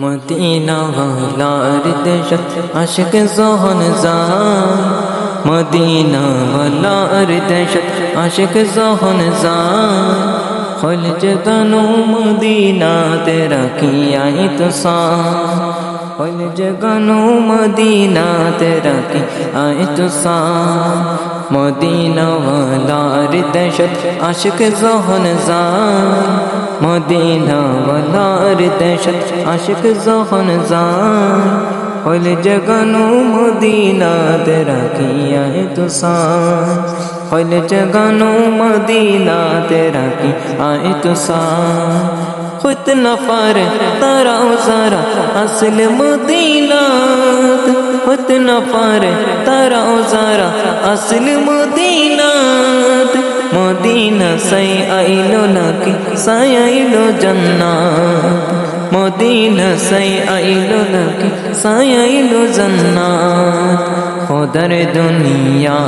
Medina ওয়ালার দেশ, আশিক জহন জান। মদিনা ওয়ালার দেশ, আশিক জহন জান। খল জগানো মদিনা তেরা কি আই তো সান। খল জগানো মদিনা তেরা কি আই তো সান। মদিনা দেশ, আশিক জহন জান। মদিনা ওয়ালার দেশত আশিক যখন যান হইলে জগানো মদিনা তেরা কিয়া তো সান হইলে জগানো মদিনা তেরা কি আয় তো সান খুদ নফর তারাও সারা আসল মদিনা খুদ নফর তারাও সারা আসল মদিনা মদিনা সাই আইলো নাকি? সাই আইলো জান্নাত। মদিনা সাই আইলো নাকি? সাই আইলো জান্নাত। খোদার দুনিয়া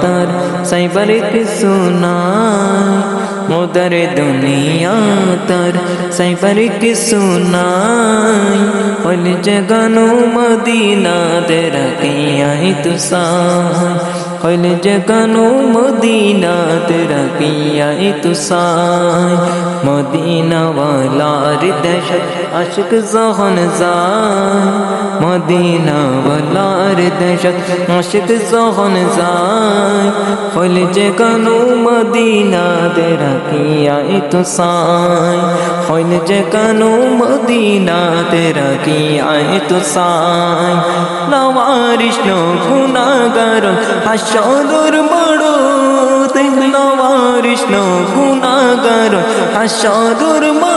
তার সাইবার কিছু নাই। মোদার দুনিয়া তার সাইবার কিছু নাই। বলে জগানো মদিনা তেরা কে আই তুসাই কইলে জগানো মদিনা তেরা কিয়া তুসাই মদিনা ওয়ালার দেশ আশিক জহন যায়। মদিনা ওয়ালার দেশ আশিক জহন যায়। কইলে জগানো মদিনা তেরা কিয়া তুসাই কইলে জগানো মদিনা তেরা তুসাই নওয়ারিশ গুণাগার হাসর বড় নওয়ারিশ নো গুনাগার হাসর বড়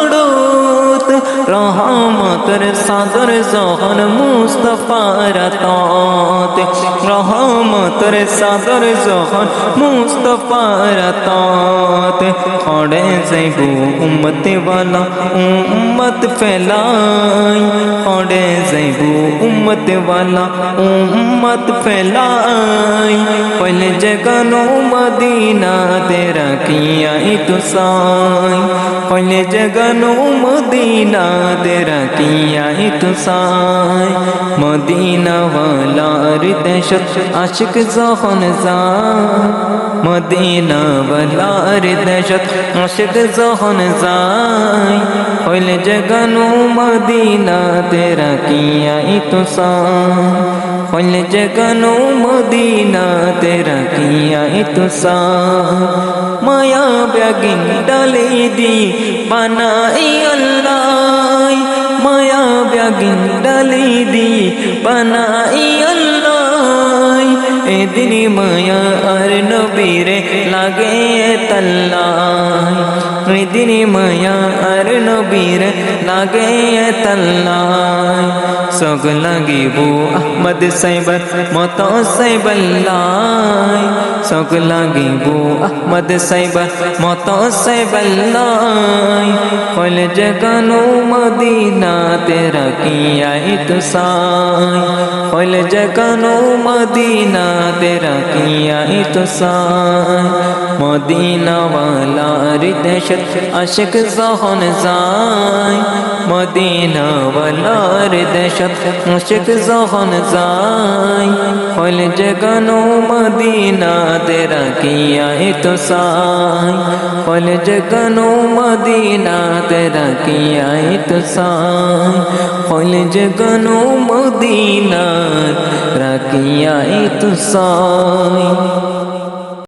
রহমতের সাদর জহন মুস্তফার তত রহমতের সাদর জহন মুস্তফার তত খড়ে যাইব উম্মত वाला উম্মত ফেলাই খড়ে যাইব উম্মত वाला উম্মত ফেলাই পহলে জগানো মদিনা তেরা কিয়া তুসাই পহলে জগানো মদিনা তেরা কিয়া তুসাই মদিনা ওয়ালার দেশত আশিক যখন যায় মদিনা ওয়ালার দেশত আশিক যখন যায় হইলে জগানো মদিনা তেরা কিয়া তুসাই হইলে জগানো মদিনা তেরা কিয়া তুসাই মায়া ব্যাগিন ডালে দি বানাই ব্যাগিন ডালে দি বানাই আল্লাহ। এদিন মায়া আর নবীরে লাগে তাল্লাই। এদিন মায়া আর নবীরে লাগে তাল্লাই। সগ লাগিব আহমদ সাইবার, মত সাইবাল্লাই। সগ লাগিব আহমদ সাইবার মত সাইবাল্লাই কল জগানো মদিনা তেরা কিয়াই তুসাই কল জগানো মদিনা তেরা কিয়াই তুসাই মদিনা ওয়ালার দেশত আশিক যখন যায়। মদিনা ওয়ালার দেশত আশিক যখন যায়। হল জগানো মদিনা, তেরা কিয়াই তুসাই হল জগানো মদিনা, তেরা কিয়াই তুসাই হল জগানো মদিনা রাকিয়াই তুসাই